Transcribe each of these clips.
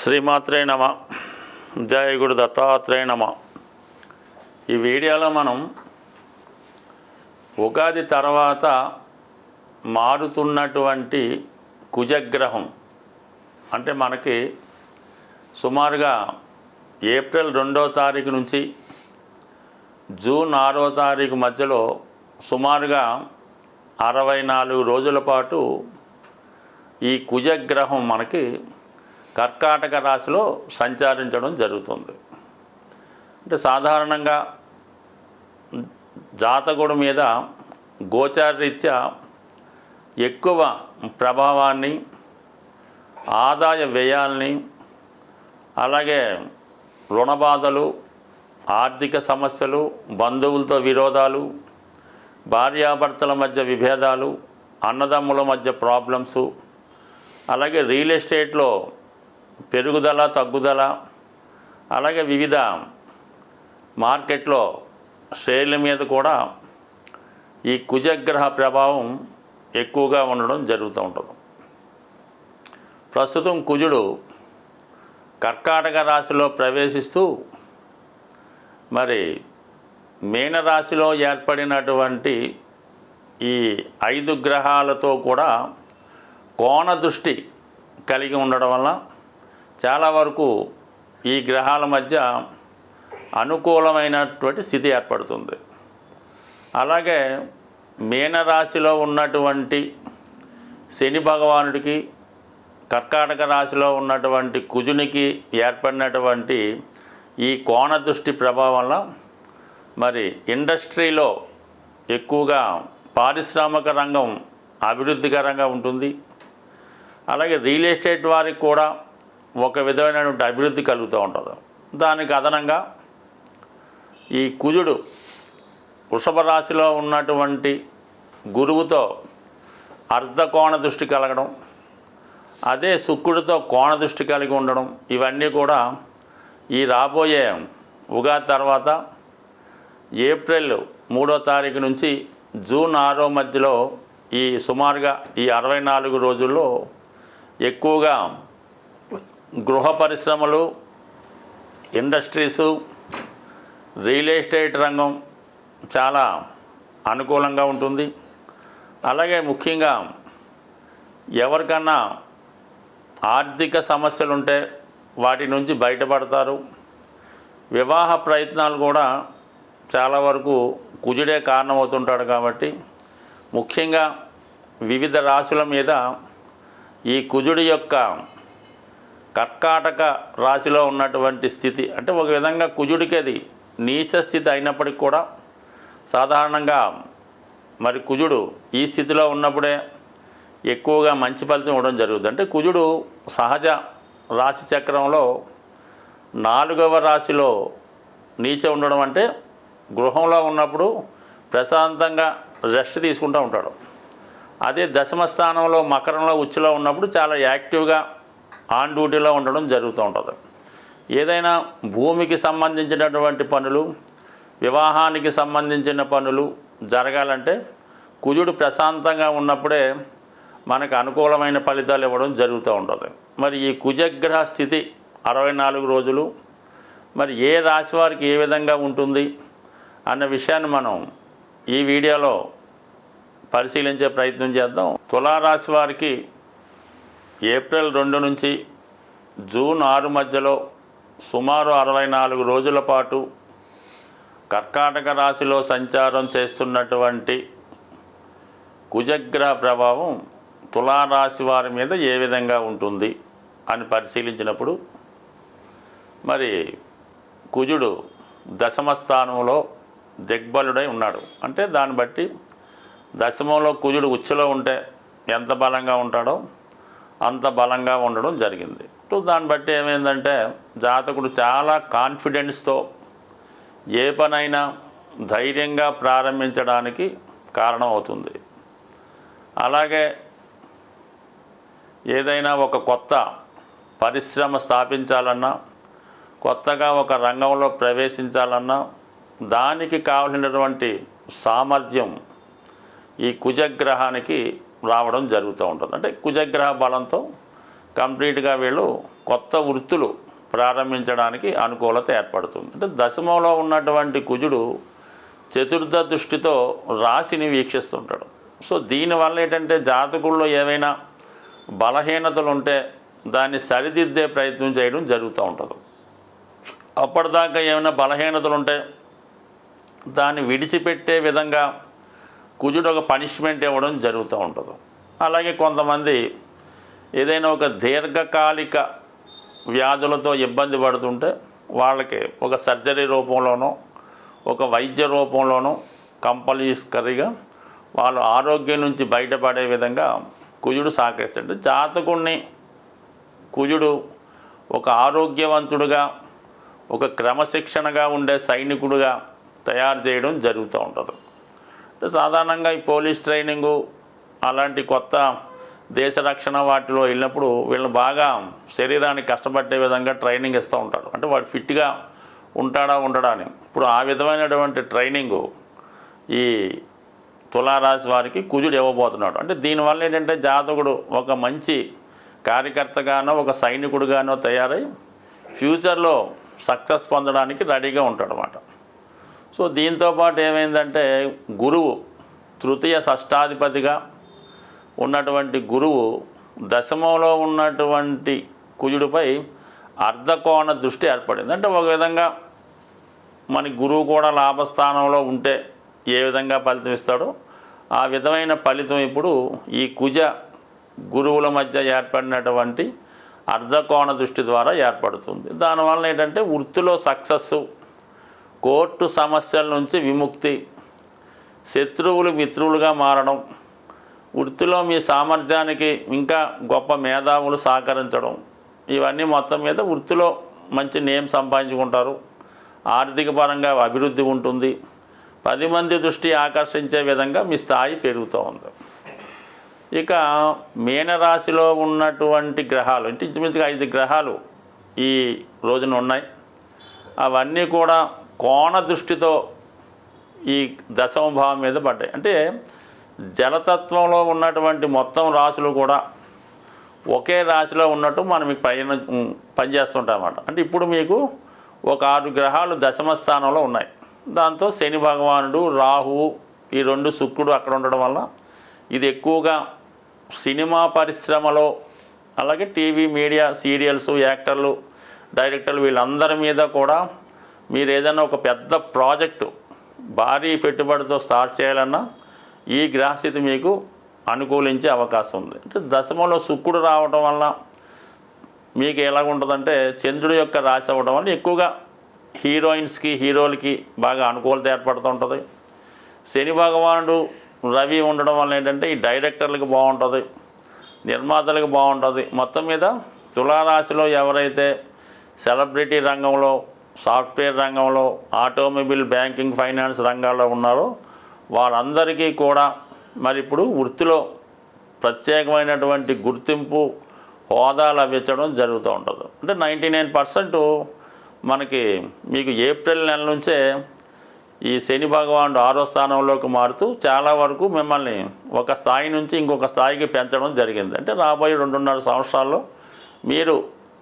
శ్రీమాత్రే నమ జయ గురు దత్తాత్రేయ నమ. ఈ వీడియోలో మనం ఉగాది తర్వాత మారుతున్నటువంటి కుజగ్రహం అంటే మనకి సుమారుగా ఏప్రిల్ రెండో తారీఖు నుంచి జూన్ ఆరో తారీఖు మధ్యలో సుమారుగా అరవై నాలుగు రోజుల పాటు ఈ కుజగ్రహం మనకి కర్కాటక రాశిలో సంచరించడం జరుగుతుంది. అంటే సాధారణంగా జాతకుడు మీద గోచారరీత్యా ఎక్కువ ప్రభావాన్ని ఆదాయ వ్యయాల్ని అలాగే రుణబాధలు ఆర్థిక సమస్యలు బంధువులతో విరోధాలు భార్యాభర్తల మధ్య విభేదాలు అన్నదమ్ముల మధ్య ప్రాబ్లమ్సు అలాగే రియల్ ఎస్టేట్లో పెరుగుదల తగ్గుదల అలాగే వివిధ మార్కెట్లో షేర్ల మీద కూడా ఈ కుజగ్రహ ప్రభావం ఎక్కువగా ఉండడం జరుగుతూ ఉంటుంది. ప్రస్తుతం కుజుడు కర్కాటక రాశిలో ప్రవేశిస్తూ మరి మీనరాశిలో ఏర్పడినటువంటి ఈ ఐదు గ్రహాలతో కూడా కోణ దృష్టి కలిగి ఉండడం వల్ల చాలా వరకు ఈ గ్రహాల మధ్య అనుకూలమైనటువంటి స్థితి ఏర్పడుతుంది. అలాగే మీనరాశిలో ఉన్నటువంటి శని భగవానుడికి కర్కాటక రాశిలో ఉన్నటువంటి కుజునికి ఏర్పడినటువంటి ఈ కోణ దృష్టి ప్రభావం మరి ఇండస్ట్రీలో ఎక్కువగా పారిశ్రామిక రంగం అభివృద్ధికరంగా ఉంటుంది. అలాగే రియల్ ఎస్టేట్ వారికి కూడా ఒక విధమైనటువంటి అభివృద్ధి కలుగుతూ ఉంటుంది. దానికి అదనంగా ఈ కుజుడు వృషభ రాశిలో ఉన్నటువంటి గురువుతో అర్ధకోణ దృష్టి కలగడం అదే శుక్రుడితో కోణ దృష్టి కలిగి ఉండడం ఇవన్నీ కూడా ఈ రాబోయే ఉగాది తర్వాత ఏప్రిల్ మూడో తారీఖు నుంచి జూన్ ఆరో మధ్యలో ఈ సుమారుగా ఈ అరవై నాలుగు రోజుల్లో ఎక్కువగా గృహ పరిశ్రమలు ఇండస్ట్రీసు రియల్ ఎస్టేట్ రంగం చాలా అనుకూలంగా ఉంటుంది. అలాగే ముఖ్యంగా ఎవరికన్నా ఆర్థిక సమస్యలు ఉంటే వాటి నుంచి బయటపడతారు. వివాహ ప్రయత్నాలు కూడా చాలా వరకు కుజుడే కారణమవుతుంటాడు కాబట్టి ముఖ్యంగా వివిధ రాశుల మీద ఈ కుజుడి యొక్క కర్కాటక రాశిలో ఉన్నటువంటి స్థితి అంటే ఒక విధంగా కుజుడికి అది నీచ స్థితి అయినప్పటికి కూడా సాధారణంగా మరి కుజుడు ఈ స్థితిలో ఉన్నప్పుడే ఎక్కువగా మంచి ఫలితం ఇవ్వడం జరుగుతుంది. అంటే కుజుడు సహజ రాశి చక్రంలో నాలుగవ రాశిలో నీచ ఉండడం అంటే గృహంలో ఉన్నప్పుడు ప్రశాంతంగా రెస్ట్ తీసుకుంటూ ఉంటాడు. అదే దశమ స్థానంలో మకరంలో ఉచ్చులో ఉన్నప్పుడు చాలా యాక్టివ్గా ఆన్ డ్యూటీలో ఉండడం జరుగుతూ ఉంటుంది. ఏదైనా భూమికి సంబంధించినటువంటి పనులు వివాహానికి సంబంధించిన పనులు జరగాలంటే కుజుడు ప్రశాంతంగా ఉన్నప్పుడే మనకు అనుకూలమైన ఫలితాలు ఇవ్వడం జరుగుతూ ఉంటుంది. మరి ఈ కుజగ్రహ స్థితి అరవై నాలుగు రోజులు మరి ఏ రాశి వారికి ఏ విధంగా ఉంటుంది అన్న విషయాన్ని మనం ఈ వీడియోలో పరిశీలించే ప్రయత్నం చేద్దాం. తులారాశి వారికి ఏప్రిల్ రెండు నుంచి జూన్ ఆరు మధ్యలో సుమారు అరవై నాలుగు రోజుల పాటు కర్కాటక రాశిలో సంచారం చేస్తున్నటువంటి కుజగ్రహ ప్రభావం తులారాశి వారి మీద ఏ విధంగా ఉంటుంది అని పరిశీలించినప్పుడు మరి కుజుడు దశమ స్థానంలో దిగ్బలుడై ఉన్నాడు. అంటే దాన్ని బట్టి దశమంలో కుజుడు ఉచ్చులో ఉంటే ఎంత బలంగా ఉంటాడో అంత బలంగా ఉండడం జరిగింది. సో దాన్ని బట్టి ఏమైందంటే జాతకుడు చాలా కాన్ఫిడెన్స్తో ఏ పనైనా ధైర్యంగా ప్రారంభించడానికి కారణం అవుతుంది. అలాగే ఏదైనా ఒక కొత్త పరిశ్రమ స్థాపించాలన్నా కొత్తగా ఒక రంగంలో ప్రవేశించాలన్నా దానికి కావలసినటువంటి సామర్థ్యం ఈ కుజగ్రహానికి రావడం జరుగుతూ ఉంటుంది. అంటే కుజగ్రహ బలంతో కంప్లీట్గా వీళ్ళు కొత్త వృత్తులు ప్రారంభించడానికి అనుకూలత ఏర్పడుతుంది. అంటే దశమంలో ఉన్నటువంటి కుజుడు చతుర్థ దృష్టితో రాశిని వీక్షిస్తుంటాడు. సో దీనివల్ల ఏంటంటే జాతకుల్లో ఏవైనా బలహీనతలు ఉంటే దాన్ని సరిదిద్దే ప్రయత్నం చేయడం జరుగుతూ ఉంటుంది. అప్పటిదాకా ఏమైనా బలహీనతలు ఉంటే దాన్ని విడిచిపెట్టే విధంగా కుజుడు ఒక పనిష్మెంట్ ఇవ్వడం జరుగుతూ ఉంటుంది. అలాగే కొంతమంది ఏదైనా ఒక దీర్ఘకాలిక వ్యాధులతో ఇబ్బంది పడుతుంటే వాళ్ళకి ఒక సర్జరీ రూపంలోనో ఒక వైద్య రూపంలోనో కంపల్సరీగా వాళ్ళ ఆరోగ్యం నుంచి బయటపడే విధంగా కుజుడు సహకరిస్తాడు. జాతకుణ్ణి కుజుడు ఒక ఆరోగ్యవంతుడుగా ఒక క్రమశిక్షణగా ఉండే సైనికుడుగా తయారు చేయడం జరుగుతూ ఉంటుంది. సాధారణంగా ఈ పోలీస్ ట్రైనింగు అలాంటి కొత్త దేశ రక్షణ వాటిలో వెళ్ళినప్పుడు వీళ్ళని బాగా శరీరానికి కష్టపడే విధంగా ట్రైనింగ్ ఇస్తూ ఉంటారు. అంటే వాడు ఫిట్గా ఉంటాడా ఉండడా అని. ఇప్పుడు ఆ విధమైనటువంటి ట్రైనింగు ఈ తులారాశి వారికి కుజుడు ఇవ్వబోతున్నాడు. అంటే దీనివల్ల ఏంటంటే జాతకుడు ఒక మంచి కార్యకర్తగానో ఒక సైనికుడుగానో తయారై ఫ్యూచర్లో సక్సెస్ పొందడానికి రెడీగా ఉంటాడు అన్నమాట. సో దీంతో పాటు ఏమైందంటే గురువు తృతీయ షష్టాధిపతిగా ఉన్నటువంటి గురువు దశమంలో ఉన్నటువంటి కుజుడిపై అర్ధకోణ దృష్టి ఏర్పడింది. అంటే ఒక విధంగా మన గురువు కూడా లాభస్థానంలో ఉంటే ఏ విధంగా ఫలితం ఇస్తాడో ఆ విధమైన ఫలితం ఇప్పుడు ఈ కుజ గురువుల మధ్య ఏర్పడినటువంటి అర్ధకోణ దృష్టి ద్వారా ఏర్పడుతుంది. దానివల్ల ఏంటంటే వృత్తిలో సక్సెస్ కోర్టు సమస్యల నుంచి విముక్తి. శత్రువులు మిత్రులుగా మారడం. వృత్తిలో మీ సామర్థ్యానికి ఇంకా గొప్ప మేధావులు సహకరించడం. ఇవన్నీ మొత్తం మీద వృత్తిలో మంచి నేమ్ సంపాదించుకుంటారు. ఆర్థిక పరంగా అభివృద్ధి ఉంటుంది. పది మంది దృష్టి ఆకర్షించే విధంగా మీ స్థాయి పెరుగుతూ ఉంది ఇక మీనరాశిలో ఉన్నటువంటి గ్రహాలు అంటే ఇంచుమించుగా ఐదు గ్రహాలు ఈ రోజున ఉన్నాయి. అవన్నీ కూడా కోణ దృష్టితో ఈ దశమ భావం మీద పడ్డాయి. అంటే జలతత్వంలో ఉన్నటువంటి మొత్తం రాశులు కూడా ఒకే రాశిలో ఉన్నట్టు మనం మీకు పైన పనిచేస్తుంటామన్నమాట. అంటే ఇప్పుడు మీకు ఒక ఆరు గ్రహాలు దశమ స్థానంలో ఉన్నాయి. దాంతో శని భగవానుడు రాహువు ఈ రెండు శుక్రుడు అక్కడ ఉండడం వల్ల ఇది ఎక్కువగా సినిమా పరిశ్రమలో అలాగే టీవీ మీడియా సీరియల్స్ యాక్టర్లు డైరెక్టర్లు వీళ్ళందరి మీద కూడా మీరు ఏదైనా ఒక పెద్ద ప్రాజెక్టు భారీ పెట్టుబడితో స్టార్ట్ చేయాలన్నా ఈ గ్రహస్థితి మీకు అనుకూలించే అవకాశం ఉంది. అంటే దశమలో శుక్రుడు రావడం వల్ల మీకు ఎలాగుంటుందంటే చంద్రుడి యొక్క రాశి అవ్వడం వల్ల ఎక్కువగా హీరోయిన్స్కి హీరోలకి బాగా అనుకూలత ఏర్పడుతూ ఉంటుంది. శని భగవానుడు రవి ఉండడం వల్ల ఏంటంటే ఈ డైరెక్టర్లకు బాగుంటుంది నిర్మాతలకు బాగుంటుంది. మొత్తం మీద తులారాశిలో ఎవరైతే సెలబ్రిటీ రంగంలో సాఫ్ట్వేర్ రంగంలో ఆటోమొబైల్ బ్యాంకింగ్ ఫైనాన్స్ రంగాల్లో ఉన్నారో వారందరికీ కూడా మరి ఇప్పుడు వృత్తిలో ప్రత్యేకమైనటువంటి గుర్తింపు హోదా లభించడం జరుగుతూ ఉంటుంది. అంటే నైంటీ నైన్ పర్సెంట్ మనకి మీకు ఏప్రిల్ నెల నుంచే ఈ శని భగవానుడు ఆరో స్థానంలోకి మారుతూ చాలా వరకు మిమ్మల్ని ఒక స్థాయి నుంచి ఇంకొక స్థాయికి పెంచడం జరిగింది. అంటే రాబోయే రెండున్నర సంవత్సరాల్లో మీరు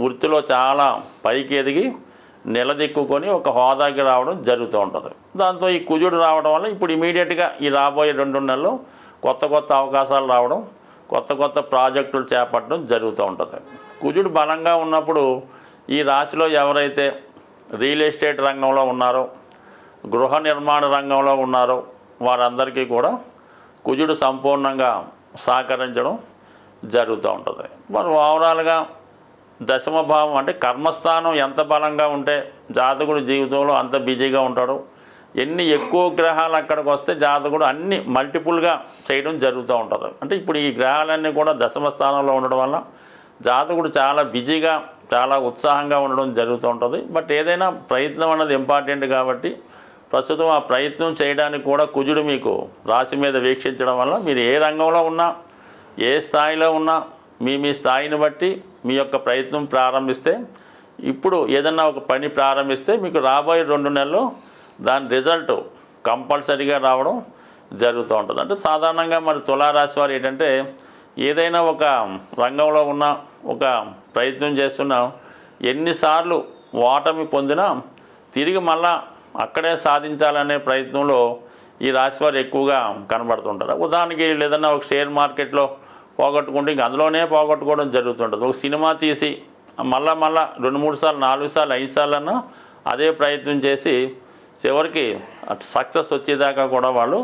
వృత్తిలో చాలా పైకి ఎదిగి నిలదెక్కుకొని ఒక హోదాకి రావడం జరుగుతూ ఉంటుంది. దాంతో ఈ కుజుడు రావడం వల్ల ఇప్పుడు ఇమీడియట్గా ఈ రాబోయే రెండు నెలలు కొత్త కొత్త అవకాశాలు రావడం కొత్త కొత్త ప్రాజెక్టులు చేపట్టడం జరుగుతూ ఉంటుంది. కుజుడు బలంగా ఉన్నప్పుడు ఈ రాశిలో ఎవరైతే రియల్ ఎస్టేట్ రంగంలో ఉన్నారో గృహ నిర్మాణ రంగంలో ఉన్నారో వారందరికీ కూడా కుజుడు సంపూర్ణంగా సహకరించడం జరుగుతూ ఉంటుంది. మరి ఓవరాల్గా దశమభావం అంటే కర్మస్థానం ఎంత బలంగా ఉంటే జాతకుడు జీవితంలో అంత బిజీగా ఉంటాడు. ఎన్ని ఎక్కువ గ్రహాలు అక్కడికి వస్తే జాతకుడు అన్ని మల్టిపుల్గా చేయడం జరుగుతూ ఉంటుంది. అంటే ఇప్పుడు ఈ గ్రహాలన్నీ కూడా దశమ స్థానంలో ఉండడం వల్ల జాతకుడు చాలా బిజీగా చాలా ఉత్సాహంగా ఉండడం జరుగుతూ ఉంటుంది. బట్ ఏదైనా ప్రయత్నం అన్నది ఇంపార్టెంట్ కాబట్టి ప్రస్తుతం ఆ ప్రయత్నం చేయడానికి కూడా కుజుడు మీకు రాశి మీద వీక్షించడం వల్ల మీరు ఏ రంగంలో ఉన్నా ఏ స్థాయిలో ఉన్నా మీ మీ స్థాయిని బట్టి మీ యొక్క ప్రయత్నం ప్రారంభిస్తే ఇప్పుడు ఏదన్నా ఒక పని ప్రారంభిస్తే మీకు రాబోయే రెండు నెలలు దాని రిజల్ట్ కంపల్సరీగా రావడం జరుగుతూ ఉంటుంది. అంటే సాధారణంగా మరి తులారాశి వారు ఏంటంటే ఏదైనా ఒక రంగంలో ఉన్న ఒక ప్రయత్నం చేస్తున్నా ఎన్నిసార్లు ఓటమి పొందినా తిరిగి మళ్ళా అక్కడే సాధించాలనే ప్రయత్నంలో ఈ రాశి వారు ఎక్కువగా కనబడుతుంటారు ఉదాహరణకి లేదన్నా ఏదైనా ఒక షేర్ మార్కెట్లో పోగొట్టుకుంటే ఇంక అందులోనే పోగొట్టుకోవడం జరుగుతుంటుంది. ఒక సినిమా తీసి మళ్ళా మళ్ళా రెండు మూడు సార్లు నాలుగు సార్లు ఐదు సార్లు అదే ప్రయత్నం చేసి చివరికి సక్సెస్ వచ్చేదాకా కూడా వాళ్ళు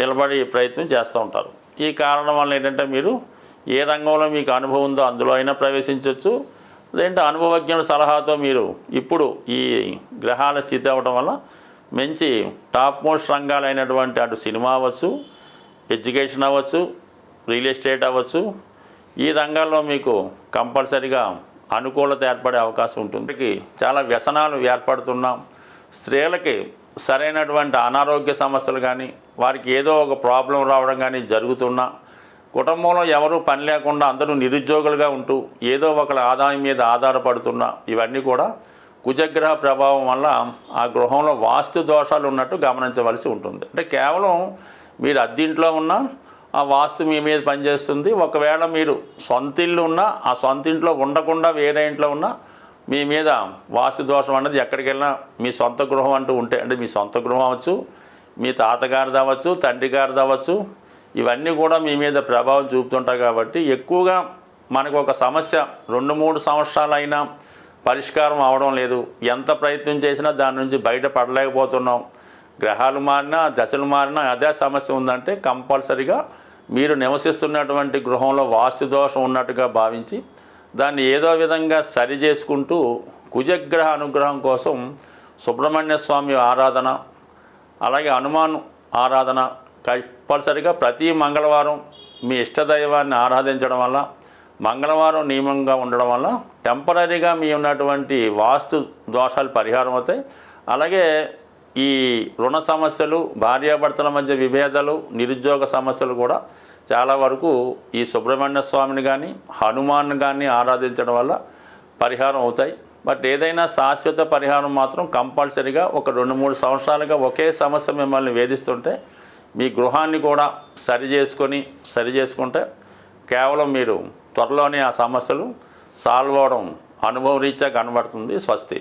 నిలబడి ప్రయత్నం చేస్తూ ఉంటారు. ఈ కారణం వల్ల ఏంటంటే మీరు ఏ రంగంలో మీకు అనుభవం ఉందో అందులో అయినా ప్రవేశించవచ్చు లేదంటే అనుభవజ్ఞుల సలహాతో మీరు ఇప్పుడు ఈ గ్రహాల స్థితి అవ్వడం వల్ల మంచి టాప్ మోస్ట్ రంగాలైనటువంటి అటు సినిమా అవ్వచ్చు ఎడ్యుకేషన్ అవ్వచ్చు రియల్ ఎస్టేట్ అవ్వచ్చు. ఈ రంగాల్లో మీకు కంపల్సరిగా అనుకూలత ఏర్పడే అవకాశం ఉంటుంది. చాలా వ్యసనాలు ఏర్పడుతున్నాం. స్త్రీలకి సరైనటువంటి అనారోగ్య సమస్యలు కానీ వారికి ఏదో ఒక ప్రాబ్లం రావడం కానీ జరుగుతున్నా కుటుంబంలో ఎవరు పని లేకుండా అందరూ నిరుద్యోగులుగా ఉంటూ ఏదో ఒకళ్ళ ఆదాయం మీద ఆధారపడుతున్నా ఇవన్నీ కూడా కుజగ్రహ ప్రభావం వల్ల ఆ గృహంలో వాస్తు దోషాలు ఉన్నట్టు గమనించవలసి ఉంటుంది. అంటే కేవలం మీరు అద్దింట్లో ఉన్నా ఆ వాస్తు మీ మీద పనిచేస్తుంది. ఒకవేళ మీరు సొంత ఇల్లు ఉన్నా ఆ సొంత ఇంట్లో ఉండకుండా వేరే ఇంట్లో ఉన్నా మీ మీద వాస్తు దోషం అన్నది ఎక్కడికి వెళ్ళినా మీ సొంత గృహం అంటూ ఉంటే అంటే మీ సొంత గృహం అవ్వచ్చు మీ తాతగారిది అవ్వచ్చు తండ్రి గారిది అవ్వచ్చు ఇవన్నీ కూడా మీ మీద ప్రభావం చూపుతుంటాయి కాబట్టి ఎక్కువగా మనకు ఒక సమస్య రెండు మూడు సంవత్సరాలైనా పరిష్కారం అవడం లేదు. ఎంత ప్రయత్నం చేసినా దాని నుంచి బయటపడలేకపోతున్నాం గ్రహాలు మారినా దశలు మారినా అదే సమస్య ఉందంటే కంపల్సరిగా మీరు నివసిస్తున్నటువంటి గృహంలో వాస్తు దోషం ఉన్నట్టుగా భావించి దాన్ని ఏదో విధంగా సరి చేసుకుంటూ కుజగ్రహ అనుగ్రహం కోసం సుబ్రహ్మణ్య స్వామి ఆరాధన అలాగే హనుమాన్ ఆరాధన కంపల్సరిగా ప్రతి మంగళవారం మీ ఇష్టదైవాన్ని ఆరాధించడం వల్ల మంగళవారం నియమంగా ఉండడం వల్ల టెంపరీగా మీ ఉన్నటువంటి వాస్తు దోషాలు పరిహారం అవుతాయి. అలాగే ఈ రుణ సమస్యలు భార్యాభర్తల మధ్య విభేదాలు నిరుద్యోగ సమస్యలు కూడా చాలా వరకు ఈ సుబ్రహ్మణ్య స్వామిని కానీ హనుమాన్ కానీ ఆరాధించడం వల్ల పరిహారం అవుతాయి. బట్ ఏదైనా శాశ్వత పరిహారం మాత్రం కంపల్సరీగా ఒక రెండు మూడు సంవత్సరాలుగా ఒకే సమస్య మిమ్మల్ని వేధిస్తుంటే మీ గృహాన్ని కూడా సరి చేసుకొని సరి చేసుకుంటే కేవలం మీరు త్వరలోనే ఆ సమస్యలు సాల్వ్ అవడం అనుభవ రీత్యా కనబడుతుంది స్వస్తి.